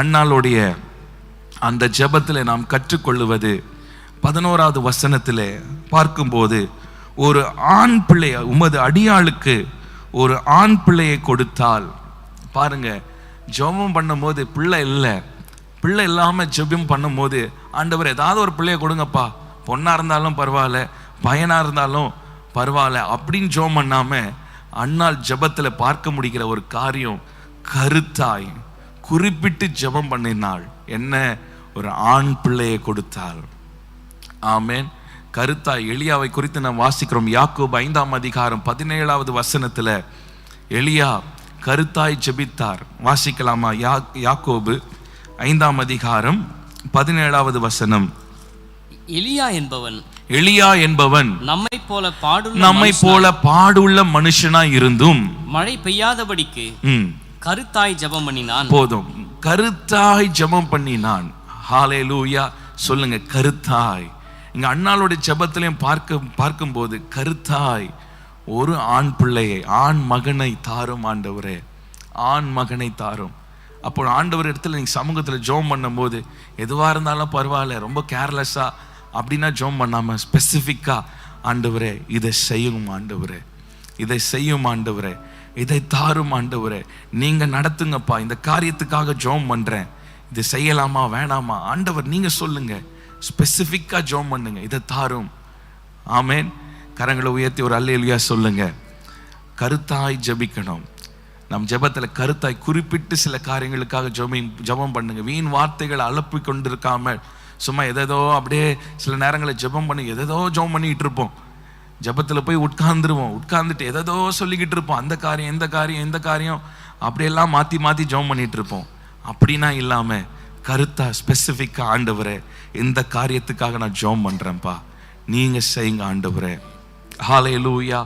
அண்ணாளுடைய அந்த ஜெபத்தில் நாம் கற்றுக்கொள்ளுவது பதினோராவது வசனத்தில் பார்க்கும்போது ஒரு ஆண் பிள்ளைய உமது அடியாளுக்கு ஒரு ஆண் பிள்ளையை கொடுத்தால் பாருங்க ஜெபம் பண்ணும்போது பிள்ளை இல்லை. பிள்ளை இல்லாமல் ஜெபம் பண்ணும்போது ஆண்டவர் ஏதாவது ஒரு பிள்ளையை கொடுங்கப்பா. பொண்ணாக இருந்தாலும் பரவாயில்ல பையனாக இருந்தாலும் பரவாயில்ல அப்படின்னு ஜெபம் பண்ணாமல் அண்ணால் ஜெபத்தில் பார்க்க முடிகிற ஒரு காரியம் கருத்தாய். குறிப்பிட்டு ஜெபம் பண்ணினாள். என்ன? ஒரு ஆண் பிள்ளையை கொடுத்தாள். ஆமென். கருத்தாய் எலியாவை குறித்து நாம் வாசிக்கிறோம். யாக்கோபு ஐந்தாம் அதிகாரம் பதினேழாவது வசனத்துல எலியா கருத்தாய் ஜெபித்தார். வாசிக்கலாமா? யா யாக்கோபு ஐந்தாம் அதிகாரம் பதினேழாவது வசனம். எலியா என்பவன் எலியா என்பவன் நம்மை போல பாடுள்ள நம்மை போல பாடுள்ள மனுஷனா இருந்தும் மழை பெய்யாதபடிக்கு கருத்தாய் ஜெபம் பண்ணினான். போதும். கருத்தாய் ஜெபம் பண்ணினான். லூயா சொல்லுங்க கருத்தாய். இங்க அண்ணாளுடைய ஜபத்திலையும் பார்க்க பார்க்கும்போது கருத்தாய். ஒரு ஆண் பிள்ளையை ஆண் மகனை தாரும் ஆண்டவரே. ஆண் மகனை தாரும். அப்போ ஆண்டவர் இடத்துல நீங்கள் சமூகத்தில் ஜோம் பண்ணும்போது எதுவாக இருந்தாலும் பரவாயில்ல ரொம்ப கேர்லெஸ்ஸாக அப்படின்னா ஜெபம் பண்ணாமல் ஸ்பெசிஃபிக்காக ஆண்டவரே இதை செய்யும் ஆண்டவரே. இதை செய்யும் ஆண்டவரே இதை தாரும் ஆண்டவரே நீங்கள் நடத்துங்கப்பா இந்த காரியத்துக்காக ஜோம் பண்ணுறேன் இது செய்யலாமா வேணாமா? ஆண்டவர் நீங்கள் சொல்லுங்கள் ஸ்பெசிஃபிக்காக ஜோம் பண்ணுங்க இதை தாரும். ஆமேன். கரங்களை உயர்த்தி ஒரு அல்லேலுயா சொல்லுங்க. கருத்தாய் ஜெபிக்கணும். நம் ஜபத்தில் கருத்தாய் குறிப்பிட்டு சில காரியங்களுக்காக ஜெபம் ஜெபம் பண்ணுங்க. வீண் வார்த்தைகளை அலப்பி கொண்டிருக்காமல் சும்மா எதேதோ அப்படியே சில நேரங்களில் ஜெபம் பண்ணி எதேதோ ஜெபம் பண்ணிகிட்டு இருப்போம். ஜெபத்தில் போய் உட்கார்ந்துருவோம். உட்கார்ந்துட்டு எதோ சொல்லிக்கிட்டு இருப்போம். அந்த காரியம் இந்த காரியம் இந்த காரியம் அப்படியெல்லாம் மாற்றி மாற்றி ஜோம் பண்ணிட்டு இருப்போம். அப்படின்னா இல்லாமல் கருத்தாக ஸ்பெசிஃபிக்காக ஆண்டவரே இந்த காரியத்துக்காக நான் ஜோம் பண்ணுறேன்ப்பா நீங்கள் செய்யுங்க ஆண்டவரே. ஹாலே லூயா